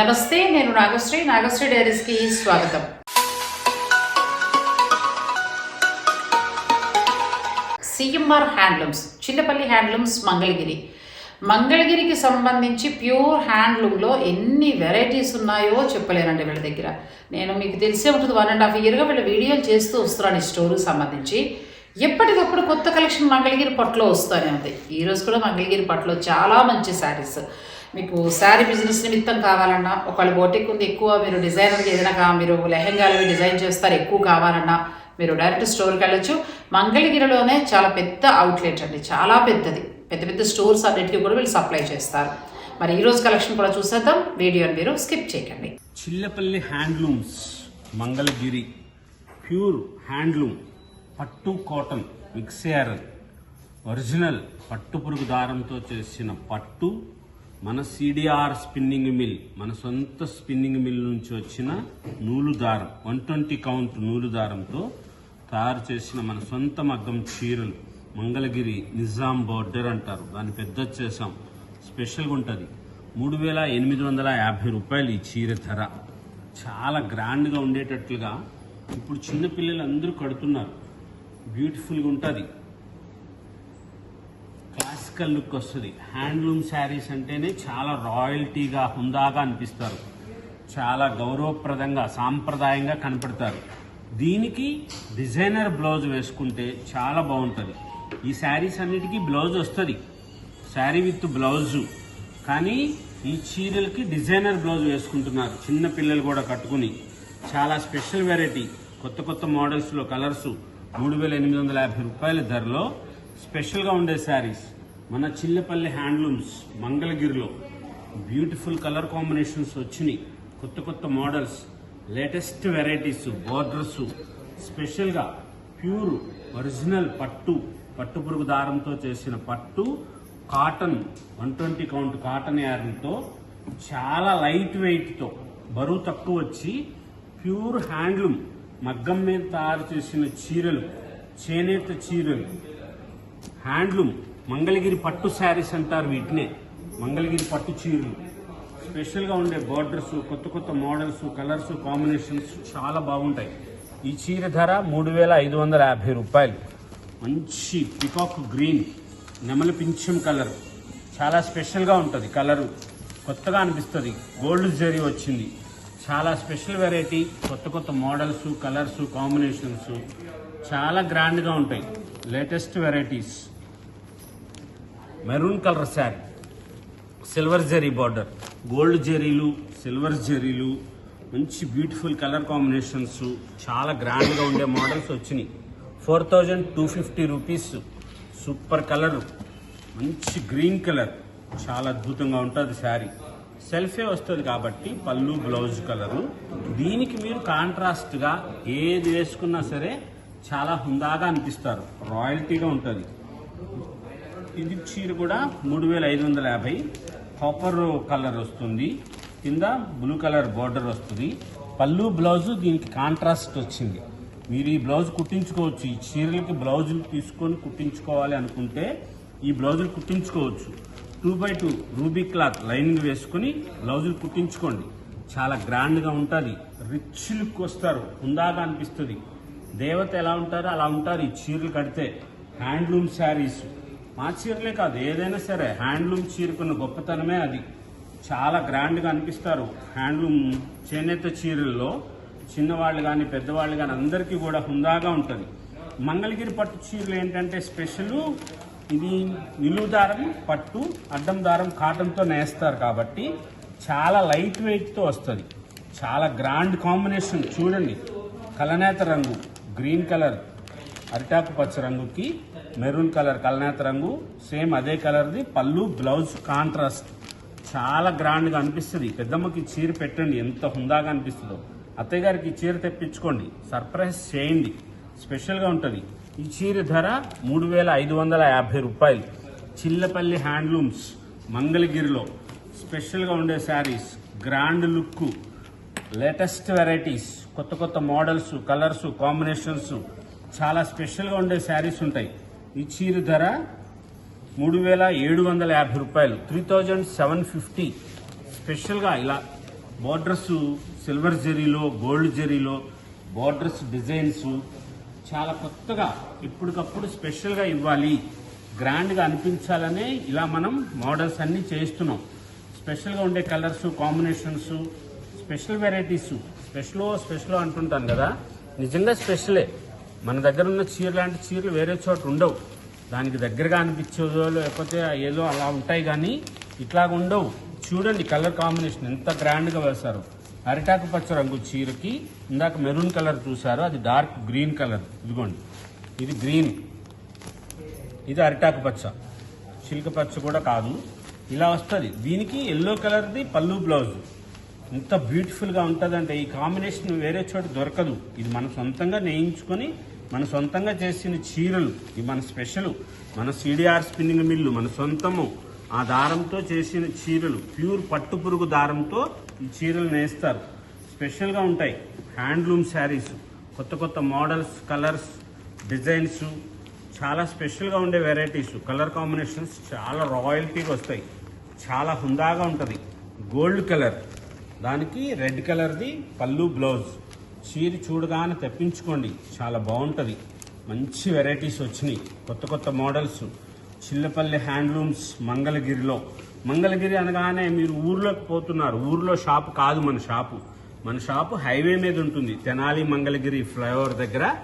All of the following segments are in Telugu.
నమస్తే నేను నాగశ్రీ. నాగశ్రీ డైరీస్కి స్వాగతం. CMR handlooms Chinnapalli handlooms Mangalagiri. మంగళగిరికి సంబంధించి ప్యూర్ హ్యాండ్లూమ్లో ఎన్ని వెరైటీస్ ఉన్నాయో చెప్పలేనండి వీళ్ళ దగ్గర. నేను మీకు తెలిసే ఉంటుంది వన్ అండ్ హాఫ్ ఇయర్గా వీళ్ళ వీడియోలు చేస్తూ వస్తున్నాను ఈ స్టోర్కి సంబంధించి. ఎప్పటికప్పుడు కొత్త కలెక్షన్ మంగళగిరి పట్టులో వస్తూనే ఉంది ఈరోజు కూడా మంగళగిరి పట్టులో చాలా మంచి శారీస్. మీకు శారీ బిజినెస్ నిమిత్తం కావాలన్నా ఒకవేళ బోటిక్ ఉంది ఎక్కువ మీరు డిజైనర్కి ఏదైనా కా మీరు లెహెంగాలు డిజైన్ చేస్తారు ఎక్కువ కావాలన్నా మీరు డైరెక్ట్ స్టోర్కి వెళ్ళొచ్చు. మంగళగిరిలోనే చాలా పెద్ద అవుట్లెట్ అండి చాలా పెద్దది. పెద్ద పెద్ద స్టోర్స్ అన్నిటికీ కూడా వీళ్ళు సప్లై చేస్తారు. మరి ఈరోజు కలెక్షన్ కూడా చూసేద్దాం. వీడియోని మీరు స్కిప్ చేయకండి. Chillapalli handlooms Mangalagiri pure handloom పట్టు కాటన్ మిక్సర్ ఒరిజినల్ పట్టు పురుగు దారంతో చేసిన పట్టు మన సిడిఆర్ స్పిన్నింగ్ మిల్ మన సొంత స్పిన్నింగ్ మిల్ నుంచి వచ్చిన నూలు దారం వన్ ట్వంటీ కౌంట్ నూలు దారంతో తయారు చేసిన మన సొంత మగ్గం చీరలు మంగళగిరి నిజాం బోర్డర్ అంటారు. దాన్ని పెద్ద చేసాం స్పెషల్గా ఉంటుంది. మూడు వేల ఎనిమిది వందల యాభై రూపాయలు ఈ చీర ధర. చాలా గ్రాండ్గా ఉండేటట్లుగా ఇప్పుడు చిన్నపిల్లలు అందరూ కడుతున్నారు. బ్యూటిఫుల్గా ఉంటుంది. క్లాసికల్ లుక్ వస్తుంది. హ్యాండ్లూమ్ శారీస్ అంటేనే చాలా రాయల్టీగా హుందాగా అనిపిస్తారు. చాలా గౌరవప్రదంగా సాంప్రదాయంగా కనపడతారు. దీనికి డిజైనర్ బ్లౌజ్ వేసుకుంటే చాలా బాగుంటుంది. ఈ శారీస్ అన్నిటికీ బ్లౌజ్ వస్తుంది. Saree with blouse. కానీ ఈ చీరలకి డిజైనర్ బ్లౌజ్ వేసుకుంటున్నారు. చిన్న పిల్లలు కూడా కట్టుకుని. చాలా స్పెషల్ వెరైటీ. కొత్త కొత్త మోడల్స్లో కలర్సు మూడు వేల ఎనిమిది వందల యాభై రూపాయల ధరలో స్పెషల్గా ఉండే శారీస్. మన చిల్లపల్లి హ్యాండ్లూమ్స్ మంగళగిరిలో బ్యూటిఫుల్ కలర్ కాంబినేషన్స్ వచ్చినాయి. కొత్త కొత్త మోడల్స్ లేటెస్ట్ వెరైటీస్ బోర్డర్స్. స్పెషల్గా ప్యూర్ ఒరిజినల్ పట్టు పట్టు పురుగు దారంతో చేసిన పట్టు cotton one twenty count cotton యార్న్తో చాలా లైట్ వెయిట్తో బరువు తక్కువ వచ్చి ప్యూర్ హ్యాండ్లూమ్ మగ్గం మీద తయారు చేసిన చీరలు చేనేత చీరలు. హ్యాండ్లూమ్ మంగళగిరి పట్టు శారీస్ అంటారు వీటినే. మంగళగిరి పట్టు చీరలు. స్పెషల్గా ఉండే బార్డర్స్ కొత్త కొత్త మోడల్స్ కలర్స్ కాంబినేషన్స్ చాలా బాగుంటాయి. ఈ చీర ధర మూడు వేల ఐదు వందల యాభై రూపాయలు. మంచి పికాక్ గ్రీన్ నెమలి పింఛం కలర్ చాలా స్పెషల్గా ఉంటుంది కలరు కొత్తగా అనిపిస్తుంది. గోల్డ్ జరీ వచ్చింది. చాలా స్పెషల్ వెరైటీ కొత్త కొత్త మోడల్స్ కలర్స్ కాంబినేషన్స్ చాలా గ్రాండ్గా ఉంటాయి. Latest varieties maroon colour sari. Silver zari border. Gold జెరీలు silver జెరీలు మంచి బ్యూటిఫుల్ కలర్ కాంబినేషన్స్ చాలా గ్రాండ్గా ఉండే మోడల్స్ వచ్చినాయి. Four thousand two fifty rupees. Super colour. మంచి గ్రీన్ కలర్. చాలా అద్భుతంగా ఉంటుంది శారీ. సెల్ఫే వస్తుంది కాబట్టి పళ్ళు బ్లౌజ్ కలరు. దీనికి మీరు కాంట్రాస్ట్గా ఏది వేసుకున్నా సరే చాలా హుందాగా అనిపిస్తారు. రాయల్టీగా ఉంటుంది. ఇది చీర కూడా మూడు వేల ఐదు వందల యాభై. కాపర్ కలర్ వస్తుంది. కింద బ్లూ కలర్ బార్డర్ వస్తుంది. పళ్ళు బ్లౌజ్ దీనికి కాంట్రాస్ట్ వచ్చింది. మీరు ఈ బ్లౌజ్ కుట్టించుకోవచ్చు. ఈ చీరలకి బ్లౌజులు తీసుకొని కుట్టించుకోవాలి అనుకుంటే ఈ బ్లౌజులు కుట్టించుకోవచ్చు. Two by two ruby cloth lining వేసుకుని బ్లౌజులు కుట్టించుకోండి. చాలా గ్రాండ్గా ఉంటుంది. రిచ్ లుక్ వస్తారు. హుందాగా అనిపిస్తుంది. దేవత ఎలా ఉంటారో అలా ఉంటారు ఈ చీరలు కడితే. హ్యాండ్లూమ్ శారీస్ మా చీరలే కాదు ఏదైనా సరే హ్యాండ్లూమ్ చీరకున్న గొప్పతనమే అది. చాలా గ్రాండ్గా అనిపిస్తారు. హ్యాండ్లూమ్ చేనేత చీరల్లో చిన్నవాళ్ళు కానీ పెద్దవాళ్ళు కానీ అందరికీ కూడా హుందాగా ఉంటుంది. మంగళగిరి పట్టు చీరలు ఏంటంటే స్పెషల్ ఇది నిలువు దారం పట్టు అడ్డం దారం కాటన్తో నేస్తారు కాబట్టి చాలా లైట్ వెయిట్తో వస్తుంది. చాలా గ్రాండ్ కాంబినేషన్ చూడండి. కలనేత రంగు గ్రీన్ కలర్. అరిటాకు పచ్చ రంగుకి మెరూన్ కలర్ కలనేత రంగు సేమ్ అదే కలర్ది పళ్ళు బ్లౌజ్ కాంట్రాస్ట్. చాలా గ్రాండ్గా అనిపిస్తుంది. పెద్దమ్మకి చీర పెట్టండి ఎంత హుందాగా అనిపిస్తుందో. అత్తయ్య గారికి చీర తెప్పించుకోండి. సర్ప్రైజ్ చేయండి. స్పెషల్గా ఉంటుంది. ఈ చీర ధర మూడు వేల ఐదు వందల యాభై రూపాయలు. చిల్లపల్లి హ్యాండ్లూమ్స్ మంగళగిరిలో. స్పెషల్గా ఉండే saris grand look latest varieties. కొత్త కొత్త మోడల్స్ కలర్స్ కాంబినేషన్స్. చాలా స్పెషల్గా ఉండే శారీస్ ఉంటాయి. ఈ చీర ధర మూడు వేల ఏడు వందల యాభై రూపాయలు. త్రీ థౌజండ్ సెవెన్ ఫిఫ్టీ స్పెషల్గా ఇలా బార్డర్స్ సిల్వర్ జెరీలో గోల్డ్ జెరీలో బార్డర్స్ డిజైన్స్ చాలా కొత్తగా ఇప్పటికప్పుడు స్పెషల్గా ఇవ్వాలి. గ్రాండ్గా అనిపించాలనే ఇలా మనం మోడల్స్ అన్నీ చేస్తున్నాం స్పెషల్గా ఉండే colours combinations special varieties special special అంటుంటాను కదా. నిజంగా స్పెషలే మన దగ్గర ఉన్న చీర లాంటి చీరలు వేరే చోట ఉండవు. దానికి దగ్గరగా అనిపించేదో లేకపోతే ఏదో అలా ఉంటాయి కానీ ఇట్లాగ ఉండవు. చూడండి కలర్ కాంబినేషన్ ఎంత గ్రాండ్గా వేశారు. అరిటాకు పచ్చ రంగు చీరకి ఇందాక మెరూన్ కలర్ చూసారు అది డార్క్ గ్రీన్ కలర్. ఇదిగోండి. ఇది గ్రీన్. ఇది అరిటాకు పచ్చ. చిలుక పచ్చ కూడా కాదు. ఇలా వస్తుంది. దీనికి ఎల్లో కలర్ది పళ్ళు బ్లౌజ్. ఎంత బ్యూటిఫుల్గా ఉంటుందంటే ఈ కాంబినేషన్ వేరే చోట దొరకదు. ఇది మన సొంతంగా నేయించుకొని మన సొంతంగా చేసిన చీరలు ఇది మన స్పెషల్ మన సిడిఆర్ స్పిన్నింగ్ మిల్లు మన సొంతము ఆ దారంతో చేసిన చీరలు ప్యూర్ పట్టు పురుగు దారంతో ఈ చీరలు నేస్తారు. స్పెషల్గా ఉంటాయి. హ్యాండ్లూమ్ శారీస్ కొత్త కొత్త మోడల్స్ కలర్స్ డిజైన్స్ చాలా స్పెషల్గా ఉండే వెరైటీస్ కలర్ కాంబినేషన్స్ చాలా రాయల్టీగా వస్తాయి. చాలా హుందాగా ఉంటుంది. గోల్డ్ కలర్ దానికి రెడ్ కలర్ది పళ్ళు బ్లౌజ్ చీర చూడగానే తెప్పించుకోండి. చాలా బాగుంటుంది. మంచి వెరైటీస్ వచ్చినాయి. కొత్త కొత్త మోడల్స్. చిల్లపల్లి హ్యాండ్లూమ్స్ మంగళగిరిలో. మంగళగిరి అనగానే మీరు ఊర్లోకి పోతున్నారు. ఊర్లో షాపు కాదు మన షాపు. మన షాపు హైవే మీద ఉంటుంది. తెనాలి మంగళగిరి ఫ్లైఓవర్ దగ్గర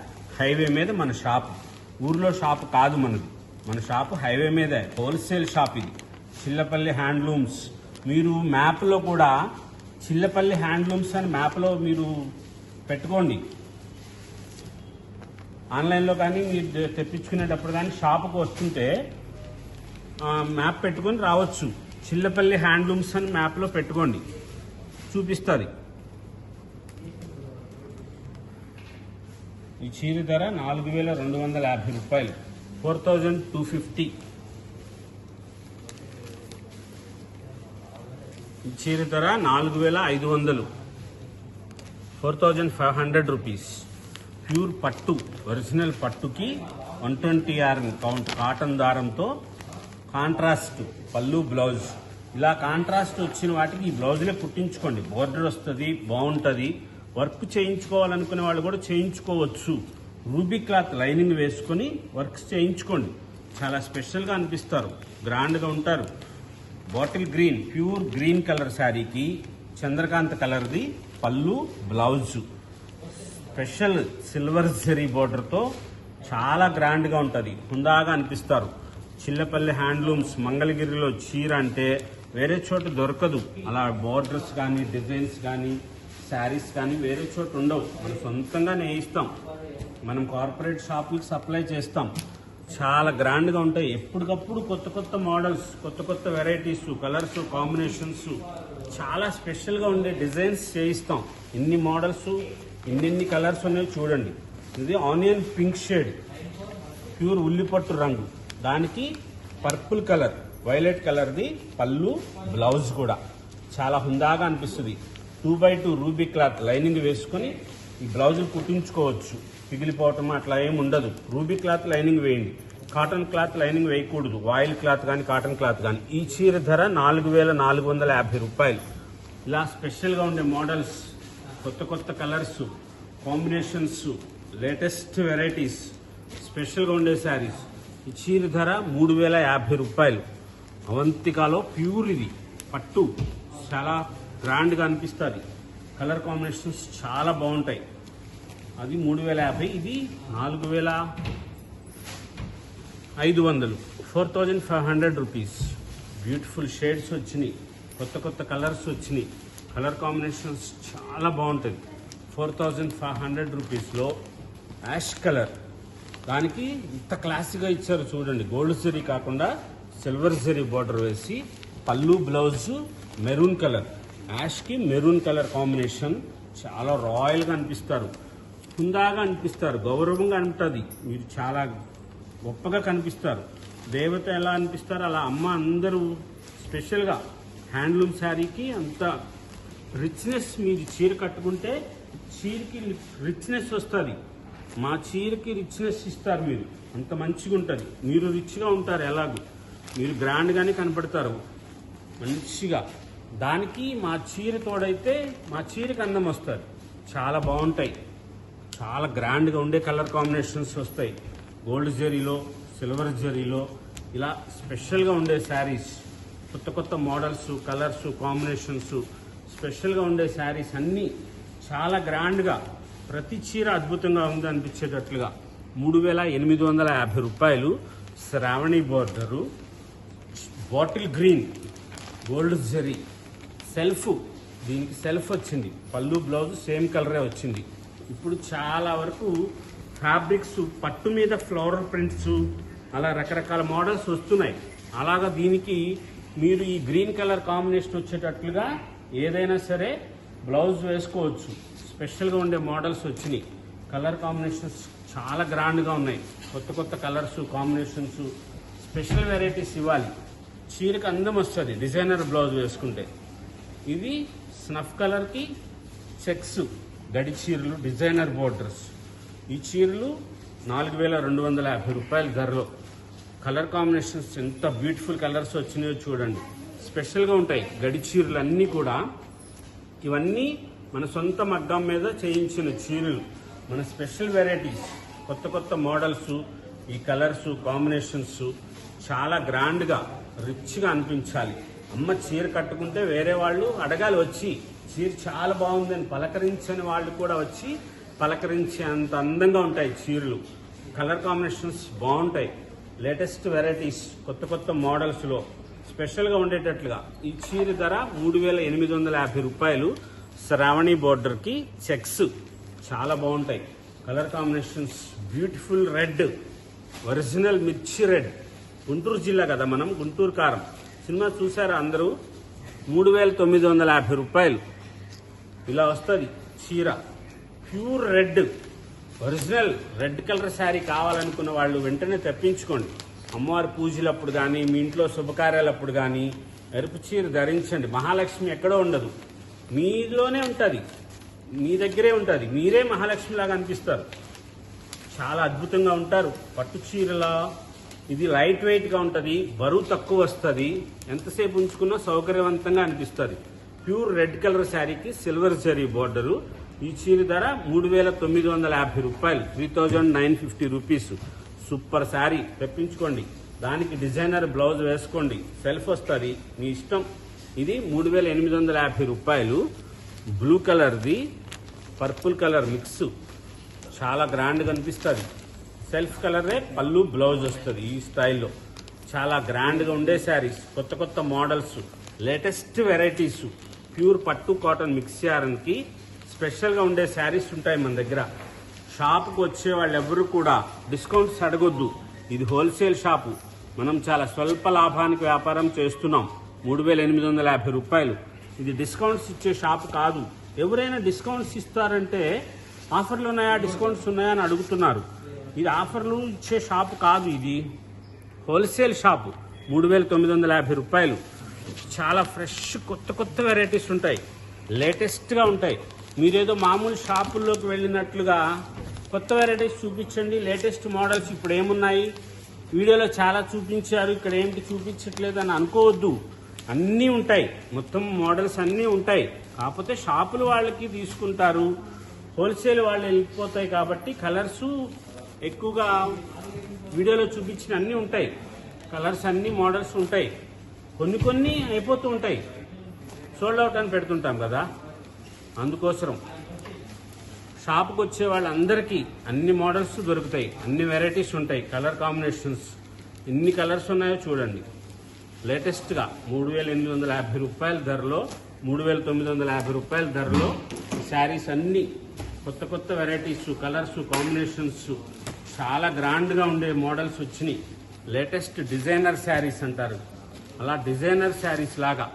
హైవే మీద మన షాపు. ఊర్లో షాపు కాదు మనది. మన షాపు హైవే మీదే. హోల్సేల్ షాప్ ఇది. చిల్లపల్లి హ్యాండ్లూమ్స్. మీరు మ్యాప్లో కూడా చిల్లపల్లి హ్యాండ్లూమ్స్ అని మ్యాప్లో మీరు పెట్టుకోండి. ఆన్లైన్లో కానీ మీరు తెప్పించుకునేటప్పుడు కానీ షాప్కి వస్తుంటే మ్యాప్ పెట్టుకొని రావచ్చు. చిల్లపల్లి హ్యాండ్లూమ్స్ అని మ్యాప్లో పెట్టుకోండి. చూపిస్తుంది. ఈ చీర ధర నాలుగు వేల రెండు వందల యాభై రూపాయలు. Four thousand two fifty. ఈ చీర ధర నాలుగు వేల ఐదు వందలు. Four thousand five hundred rupees. Pure పట్టు original పట్టుకి one twenty R count cotton దారంతో కాంట్రాస్ట్ పళ్ళు బ్లౌజ్. ఇలా కాంట్రాస్ట్ వచ్చిన వాటికి ఈ బ్లౌజ్లే కుట్టించుకోండి. బోర్డర్ వస్తుంది బాగుంటుంది. వర్క్ చేయించుకోవాలనుకునే వాళ్ళు కూడా చేయించుకోవచ్చు. రూబీ క్లాత్ లైనింగ్ వేసుకొని వర్క్స్ చేయించుకోండి. చాలా స్పెషల్గా అనిపిస్తారు. గ్రాండ్గా ఉంటారు. Bottle green pure green colour శారీకి చంద్రకాంత్ కలర్ది పళ్ళు బ్లౌజు. స్పెషల్ సిల్వర్ జరీ బోర్డర్తో చాలా గ్రాండ్గా ఉంటుంది. హుందాగా అనిపిస్తారు. చిల్లపల్లి హ్యాండ్లూమ్స్ మంగళగిరిలో చీర అంటే వేరే చోట దొరకదు. అలా బోర్డర్స్ కానీ డిజైన్స్ కానీ శారీస్ కానీ వేరే చోట ఉండవు. మనం సొంతంగా నేయిస్తాం మనం కార్పొరేట్ షాపులకు సప్లై చేస్తాం. చాలా గ్రాండ్గా ఉంటాయి. ఎప్పటికప్పుడు కొత్త కొత్త మోడల్స్ కొత్త కొత్త వెరైటీస్ కలర్స్ కాంబినేషన్స్ చాలా స్పెషల్గా ఉండే డిజైన్స్ చేయిస్తాం. ఇన్ని మోడల్స్ ఇన్నిన్ని కలర్స్ ఉన్నాయో చూడండి. ఇది ఆనియన్ పింక్ షేడ్ ప్యూర్ ఉల్లిపట్టు రంగు. దానికి పర్పుల్ కలర్ వైలెట్ కలర్ది పళ్ళు బ్లౌజ్ కూడా. చాలా హుందాగా అనిపిస్తుంది. Two by two ruby cloth lining వేసుకొని ఈ బ్లౌజులు కుట్టించుకోవచ్చు. పిగిలిపోవటం అట్లా ఏమి ఉండదు. రూబీ క్లాత్ లైనింగ్ వేయండి. కాటన్ క్లాత్ లైనింగ్ వేయకూడదు. వాయిల్ క్లాత్ కానీ కాటన్ క్లాత్ కానీ ఈ చీర ధర నాలుగు వేల నాలుగు వందల యాభై రూపాయలు. ఇలా స్పెషల్గా ఉండే మోడల్స్ కొత్త కొత్త కలర్స్ కాంబినేషన్స్ లేటెస్ట్ వెరైటీస్ స్పెషల్గా ఉండే శారీస్ ఈ చీర ధర మూడు వేల యాభై రూపాయలు. అవంతికాలో ప్యూర్ ఇది. పట్టు చాలా గ్రాండ్గా అనిపిస్తుంది. కలర్ కాంబినేషన్స్ చాలా బాగుంటాయి. అది మూడు వేల యాభై ఇది నాలుగు వేల ఐదు వందలు. Four thousand five hundred rupees. Beautiful shades వచ్చినాయి. కొత్త కొత్త కలర్స్ వచ్చినాయి. కలర్ కాంబినేషన్స్ చాలా బాగుంటుంది ఫోర్ థౌజండ్ ఫైవ్ హండ్రెడ్ రూపీస్లో యాష్ కలర్. దానికి ఇంత క్లాసిక్గా ఇచ్చారు చూడండి. గోల్డ్ జరీ కాకుండా సిల్వర్ జరీ బార్డర్ వేసి పళ్ళు బ్లౌజ్ మెరూన్ కలర్ యాష్కి మెరూన్ కలర్ కాంబినేషన్ చాలా రాయల్గా అనిపిస్తారు. హుందాగా అనిపిస్తారు. గౌరవంగా ఉంటుంది మీరు చాలా గొప్పగా కనిపిస్తారు. దేవత ఎలా అనిపిస్తారు? అలా అమ్మ అందరూ స్పెషల్గా హ్యాండ్లూమ్ శారీకి అంత రిచ్నెస్ మీరు చీర కట్టుకుంటే చీరకి రిచ్నెస్ వస్తుంది. మా చీరకి రిచ్నెస్ ఇస్తారు మీరు. అంత మంచిగా ఉంటుంది. మీరు రిచ్గా ఉంటారు ఎలాగో. మీరు గ్రాండ్గానే కనపడతారు. మంచిగా. దానికి మా చీర తోడైతే మా చీరకి అందం వస్తుంది. చాలా బాగుంటాయి. చాలా గ్రాండ్గా ఉండే కలర్ కాంబినేషన్స్ వస్తాయి. గోల్డ్ జరీలో సిల్వర్ జరీలో ఇలా స్పెషల్గా ఉండే శారీస్ కొత్త కొత్త మోడల్స్ కలర్స్ కాంబినేషన్స్ స్పెషల్గా ఉండే శారీస్ అన్నీ చాలా గ్రాండ్గా ప్రతి చీర అద్భుతంగా ఉంది అనిపించేటట్లుగా. మూడు వేల ఎనిమిది వందల యాభై రూపాయలు Shravani border bottle green gold zari self దీనికి సెల్ఫ్ వచ్చింది. పళ్ళు బ్లౌజ్ సేమ్ కలరే వచ్చింది. ఇప్పుడు చాలా వరకు ఫ్యాబ్రిక్స్ పట్టు మీద ఫ్లవర్ ప్రింట్స్ అలా రకరకాల మోడల్స్ వస్తున్నాయి. అలాగా దీనికి మీరు ఈ గ్రీన్ కలర్ కాంబినేషన్ వచ్చేటట్లుగా ఏదైనా సరే బ్లౌజ్ వేసుకోవచ్చు. స్పెషల్గా ఉండే మోడల్స్ వచ్చినాయి. కలర్ కాంబినేషన్స్ చాలా గ్రాండ్గా ఉన్నాయి. కొత్త కొత్త కలర్స్ కాంబినేషన్స్ స్పెషల్ వెరైటీస్ ఇవ్వాలి. చీరకు అందం వస్తుంది డిజైనర్ బ్లౌజ్ వేసుకుంటే. ఇది స్నఫ్ కలర్కి చెక్స్ గడి చీరలు డిజైనర్ బోర్డర్స్. ఈ చీరలు నాలుగు వేల రెండు వందల యాభై రూపాయల ధరలో. కలర్ కాంబినేషన్స్ ఎంత బ్యూటిఫుల్ కలర్స్ వచ్చినాయో చూడండి. స్పెషల్గా ఉంటాయి. గడి చీరలు అన్నీ కూడా. ఇవన్నీ మన సొంత మగ్గం మీద చేయించిన చీరలు. మన స్పెషల్ వెరైటీస్ కొత్త కొత్త మోడల్స్ ఈ కలర్స్ కాంబినేషన్స్ చాలా గ్రాండ్గా రిచ్గా అనిపించాలి. అమ్మ చీర కట్టుకుంటే వేరే వాళ్ళు అడగాలి వచ్చి చీర చాలా బాగుందని పలకరించని వాళ్ళు కూడా వచ్చి పలకరించే అంత అందంగా ఉంటాయి చీరలు. కలర్ కాంబినేషన్స్ బాగుంటాయి. లేటెస్ట్ వెరైటీస్ కొత్త కొత్త మోడల్స్లో స్పెషల్గా ఉండేటట్లుగా. ఈ చీర ధర మూడు వేల ఎనిమిది వందల యాభై రూపాయలు. శ్రావణి బోర్డర్కి చెక్స్ చాలా బాగుంటాయి. Colour combinations beautiful red original మిర్చి రెడ్. గుంటూరు జిల్లా కదా మనం గుంటూరు కారం. సినిమా చూసారా అందరూ? మూడు వేల తొమ్మిది వందల యాభై రూపాయలు. ఇలా వస్తుంది చీర. Pure red original red colour sari కావాలనుకున్న వాళ్ళు వెంటనే తెప్పించుకోండి. అమ్మవారి పూజలప్పుడు కానీ మీ ఇంట్లో శుభకార్యాలప్పుడు కానీ ఎరుపు చీర ధరించండి. మహాలక్ష్మి ఎక్కడో ఉండదు. మీలోనే ఉంటుంది. మీ దగ్గరే ఉంటుంది. మీరే మహాలక్ష్మిలాగా అనిపిస్తారు. చాలా అద్భుతంగా ఉంటారు. పట్టు చీరలా ఇది లైట్ వెయిట్గా ఉంటుంది. బరువు తక్కువ వస్తుంది. ఎంతసేపు ఉంచుకున్నా సౌకర్యవంతంగా అనిపిస్తుంది. ప్యూర్ రెడ్ కలర్ శారీకి సిల్వర్ జరీ బోర్డరు. ఈ చీర ధర మూడు వేల తొమ్మిది వందల యాభై రూపాయలు three thousand nine fifty rupees super sari తెప్పించుకోండి. దానికి డిజైనర్ బ్లౌజ్ వేసుకోండి. సెల్ఫ్ వస్తుంది మీ ఇష్టం. ఇది మూడు వేల ఎనిమిది వందల యాభై రూపాయలు. బ్లూ కలర్ది పర్పుల్ కలర్ మిక్స్. చాలా గ్రాండ్గా అనిపిస్తుంది. సెల్ఫ్ కలరే పళ్ళు బ్లౌజ్ వస్తుంది ఈ స్టైల్లో. చాలా గ్రాండ్గా ఉండే శారీస్ కొత్త కొత్త మోడల్స్ లేటెస్ట్ వెరైటీస్. ప్యూర్ పట్టు కాటన్ మిక్స్ చేయడానికి స్పెషల్గా ఉండే శారీస్ ఉంటాయి మన దగ్గర. షాప్కి వచ్చే వాళ్ళు ఎవరు కూడా డిస్కౌంట్స్ అడగొద్దు. ఇది హోల్సేల్ షాపు. మనం చాలా స్వల్ప లాభానికి వ్యాపారం చేస్తున్నాం. మూడు వేల ఎనిమిది వందల యాభై రూపాయలు. ఇది డిస్కౌంట్స్ ఇచ్చే షాప్ కాదు. ఎవరైనా డిస్కౌంట్స్ ఇస్తారంటే ఆఫర్లు ఉన్నాయా డిస్కౌంట్స్ ఉన్నాయా అని అడుగుతున్నారు. ఇది ఆఫర్లు ఇచ్చే షాప్ కాదు ఇది. Wholesale shop. మూడు వేల తొమ్మిది వందల యాభై రూపాయలు. చాలా ఫ్రెష్ కొత్త కొత్త వెరైటీస్ ఉంటాయి. లేటెస్ట్గా ఉంటాయి. మీరేదో మామూలు షాపుల్లోకి వెళ్ళినట్లుగా కొత్త వెరైటీస్ చూపించండి. లేటెస్ట్ మోడల్స్ ఇప్పుడు ఏమున్నాయి? వీడియోలో చాలా చూపించారు. ఇక్కడ ఏంటి చూపించట్లేదు అని అనుకోవద్దు. అన్నీ ఉంటాయి. మొత్తం మోడల్స్ అన్నీ ఉంటాయి. కాకపోతే షాపులు వాళ్ళకి తీసుకుంటారు. హోల్సేల్ వాళ్ళు వెళ్ళిపోతాయి కాబట్టి కలర్స్ ఎక్కువగా వీడియోలో చూపించిన అన్నీ ఉంటాయి. కలర్స్ అన్ని మోడల్స్ ఉంటాయి. కొన్ని కొన్ని అయిపోతూ ఉంటాయి. సోల్డ్ అవుట్ అని పెడుతుంటాం కదా? అందుకోసం షాప్కి వచ్చే వాళ్ళందరికీ అన్ని మోడల్స్ దొరుకుతాయి అన్ని వెరైటీస్ ఉంటాయి కలర్ కాంబినేషన్స్. ఎన్ని కలర్స్ ఉన్నాయో చూడండి. లేటెస్ట్గా మూడు వేల ఎనిమిది వందల యాభై రూపాయల ధరలో మూడు వేల తొమ్మిది వందల యాభై రూపాయల ధరలో శారీస్ అన్నీ కొత్త కొత్త వెరైటీస్ కలర్స్ కాంబినేషన్స్ చాలా గ్రాండ్గా ఉండే మోడల్స్ వచ్చినాయి. లేటెస్ట్ డిజైనర్ శారీస్ అంటారు. అలా డిజైనర్ శారీస్ లాగా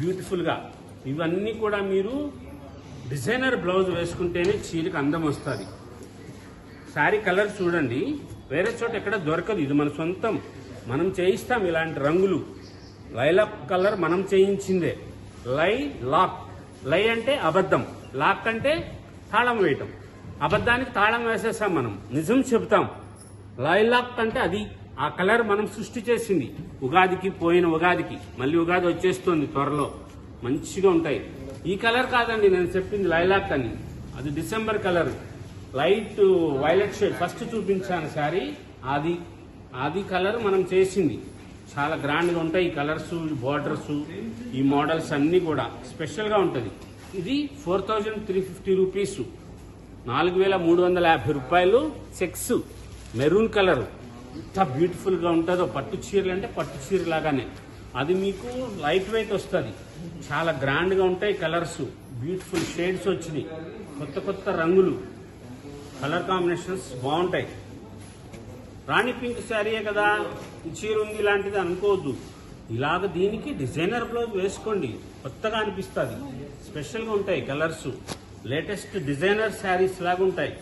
బ్యూటిఫుల్గా ఇవన్నీ కూడా మీరు డిజైనర్ బ్లౌజ్ వేసుకుంటేనే చీరకు అందం వస్తుంది. శారీ కలర్ చూడండి. వేరే చోట ఎక్కడ దొరకదు. ఇది మన సొంతం. మనం చేయిస్తాం ఇలాంటి రంగులు. లైలాక్ కలర్ మనం చేయించిందే. లై లాక్. లై అంటే అబద్ధం. లాక్ అంటే తాళం వేయటం. అబద్ధానికి తాళం వేసేసాం మనం. నిజం చెబుతాం. లైలాక్ అంటే అది. ఆ కలర్ మనం సృష్టి చేసింది. ఉగాదికి పోయిన ఉగాదికి. మళ్ళీ ఉగాది వచ్చేస్తుంది త్వరలో. మంచిగా ఉంటాయి. ఈ కలర్ కాదండి నేను చెప్పింది లైలాక్ అని. అది December colour. Light violet shade. First చూపించాను శారీ. అది అది కలర్ మనం చేసింది. చాలా గ్రాండ్గా ఉంటాయి ఈ కలర్స్ ఈ బార్డర్స్ ఈ మోడల్స్ అన్నీ కూడా. స్పెషల్గా ఉంటుంది. ఇది four thousand three fifty rupees. నాలుగు వేల మూడు వందల యాభై రూపాయలు సెక్స్. Maroon colour. ఎంత బ్యూటిఫుల్గా ఉంటుందో. పట్టు చీరలు అంటే పట్టు చీర లాగానే అది మీకు లైట్ వెయిట్ వస్తుంది. చాలా గ్రాండ్గా ఉంటాయి కలర్స్ బ్యూటిఫుల్ షేడ్స్ వచ్చినాయి. కొత్త కొత్త రంగులు. కలర్ కాంబినేషన్స్ బాగుంటాయి. రాణి పింక్ శారీయే కదా? చీరుంది చీర ఉంది ఇలాంటిది అనుకోవద్దు. ఇలాగ దీనికి డిజైనర్ బ్లౌజ్ వేసుకోండి. కొత్తగా అనిపిస్తుంది. స్పెషల్గా ఉంటాయి కలర్స్ లేటెస్ట్ డిజైనర్ శారీస్ లాగా ఉంటాయి.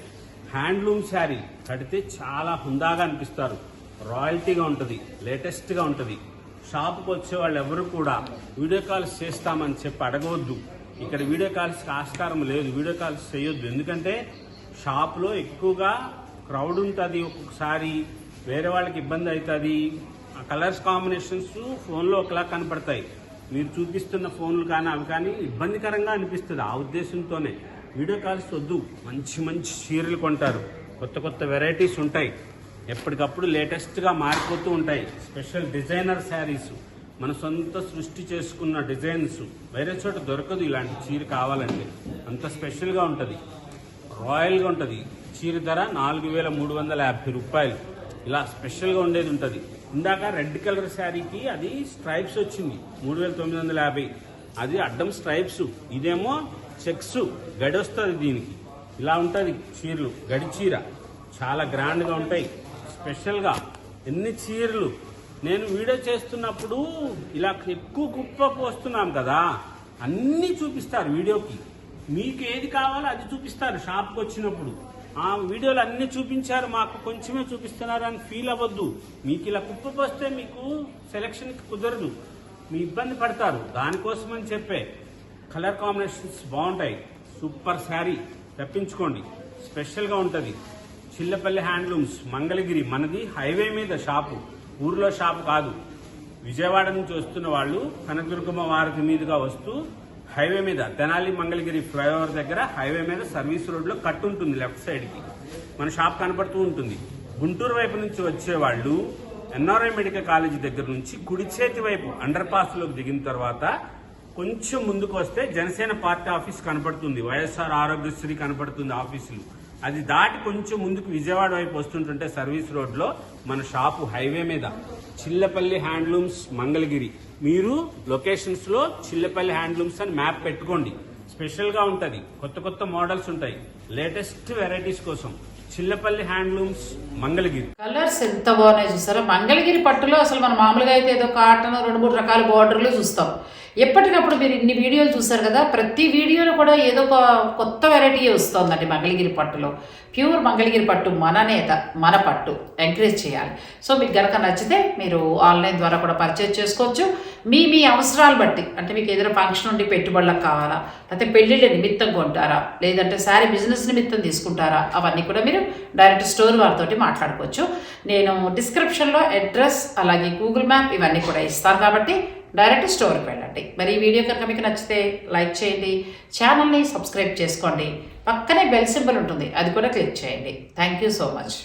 హ్యాండ్లూమ్ శారీ కడితే చాలా హుందాగా అనిపిస్తారు. రాయల్టీగా ఉంటుంది. లేటెస్ట్గా ఉంటుంది. షాప్కి వచ్చే వాళ్ళు ఎవరు కూడా వీడియో కాల్స్ చేస్తామని చెప్పి అడగవద్దు. ఇక్కడ వీడియో కాల్స్కి ఆస్కారం లేదు. వీడియో కాల్స్ చేయొద్దు. ఎందుకంటే షాప్లో ఎక్కువగా క్రౌడ్ ఉంటుంది ఒక్కొక్కసారి. వేరే వాళ్ళకి ఇబ్బంది అవుతుంది. ఆ కలర్స్ కాంబినేషన్స్ ఫోన్లో ఒకలా కనపడతాయి. మీరు చూపిస్తున్న ఫోన్లు కానీ అవి కానీ ఇబ్బందికరంగా అనిపిస్తుంది ఆ ఉద్దేశంతోనే. వీడియో కాల్స్ వద్దు. మంచి మంచి చీరలు కొంటారు. కొత్త కొత్త వెరైటీస్ ఉంటాయి. ఎప్పటికప్పుడు లేటెస్ట్గా మారిపోతూ ఉంటాయి. Special designer saris. మన సొంత సృష్టి చేసుకున్న డిజైన్స్. వేరే చోట దొరకదు ఇలాంటి చీర కావాలంటే. అంత స్పెషల్గా ఉంటుంది. రాయల్గా ఉంటుంది. చీర ధర నాలుగు వేల మూడు వందల యాభై రూపాయలు. ఇలా స్పెషల్గా ఉండేది ఉంటుంది. ఇందాక రెడ్ కలర్ శారీకి అది స్ట్రైప్స్ వచ్చింది. మూడు వేల తొమ్మిది వందల యాభై. అది అడ్డం స్ట్రైప్స్. ఇదేమో చెక్స్. గడి వస్తుంది దీనికి. ఇలా ఉంటుంది చీరలు. గడి చీర. చాలా గ్రాండ్గా ఉంటాయి. స్పెషల్గా ఎన్ని చీరలు నేను వీడియో చేస్తున్నప్పుడు ఇలా ఎక్కువ కుప్ప పోస్తున్నాం కదా అన్నీ చూపిస్తారు వీడియోకి. మీకు ఏది కావాలో అది చూపిస్తారు షాప్కి వచ్చినప్పుడు. ఆ వీడియోలు అన్ని చూపించారు మాకు కొంచెమే చూపిస్తున్నారు అని ఫీల్ అవ్వద్దు. మీకు ఇలా కుప్ప పోస్తే మీకు సెలక్షన్కి కుదరదు. మీ ఇబ్బంది పడతారు. దానికోసమని చెప్పే కలర్ కాంబినేషన్స్ బాగుంటాయి. సూపర్ శారీ తెప్పించుకోండి. స్పెషల్గా ఉంటుంది. చిల్లపల్లి హ్యాండ్లూమ్స్ మంగళగిరి మనది హైవే మీద షాపు. ఊర్లో షాపు కాదు. విజయవాడ నుంచి వస్తున్న వాళ్ళు కనకదుర్గమ్మ వారధి మీదుగా వస్తూ హైవే మీద తెనాలి మంగళగిరి ఫ్లైఓవర్ దగ్గర హైవే మీద సర్వీస్ రోడ్లో కట్ ఉంటుంది లెఫ్ట్ సైడ్కి. మన షాప్ కనపడుతూ ఉంటుంది. గుంటూరు వైపు నుంచి వచ్చే వాళ్ళు ఎన్ఆర్ఐ మెడికల్ కాలేజీ దగ్గర నుంచి కుడి చేతి వైపు అండర్ పాస్లోకి దిగిన తర్వాత కొంచెం ముందుకు వస్తే జనసేన పార్టీ ఆఫీస్ కనపడుతుంది. వైఎస్ఆర్ ఆరోగ్యశ్రీ కనపడుతుంది ఆఫీసులు. అది దాటి కొంచెం ముందుకు విజయవాడ వైపు వస్తుంటుంటే సర్వీస్ రోడ్లో మన షాపు హైవే మీద చిల్లపల్లి హ్యాండ్లూమ్స్ మంగళగిరి. మీరు లొకేషన్స్లో చిల్లపల్లి హ్యాండ్లూమ్స్ అని మ్యాప్ పెట్టుకోండి. స్పెషల్గా ఉంటుంది. కొత్త కొత్త మోడల్స్ ఉంటాయి. లేటెస్ట్ వెరైటీస్ కోసం చిల్లపల్లి హ్యాండ్లూమ్స్ మంగళగిరి. కలర్స్ ఎంత బాగున్నాయి చూసారా? మంగళగిరి పట్టులో అసలు మనం మామూలుగా అయితే ఏదో కాటన్ రెండు మూడు రకాల బార్డర్లు చూస్తాం. ఎప్పటికప్పుడు మీరు ఇన్ని వీడియోలు చూసారు కదా ప్రతి వీడియోలో కూడా ఏదో ఒక కొత్త వెరైటీ వస్తుందండి మంగళగిరి పట్టులో. ప్యూర్ మంగళగిరి పట్టు మన నేత మన పట్టు. ఎంకరేజ్ చేయాలి. సో మీకు గనక నచ్చితే మీరు ఆన్లైన్ ద్వారా కూడా పర్చేజ్ చేసుకోవచ్చు. మీ మీ అవసరాలు బట్టి అంటే మీకు ఏదైనా ఫంక్షన్ ఉండి పెట్టుబడులకు కావాలా లేకపోతే పెళ్ళిళ్ళ నిమిత్తం కొంటారా లేదంటే శారీ బిజినెస్ నిమిత్తం తీసుకుంటారా అవన్నీ కూడా మీరు డైరెక్ట్ స్టోర్ వారితోటి మాట్లాడుకోవచ్చు. నేను డిస్క్రిప్షన్లో అడ్రస్ అలాగే గూగుల్ మ్యాప్ ఇవన్నీ కూడా ఇస్తాను కాబట్టి డైరెక్ట్ స్టోర్కి వెళ్ళండి. మరి ఈ వీడియో కనుక మీకు నచ్చితే లైక్ చేయండి ఛానల్ని సబ్స్క్రైబ్ చేసుకోండి. పక్కనే బెల్ సింబల్ ఉంటుంది అది కూడా క్లిక్ చేయండి. Thank you so much.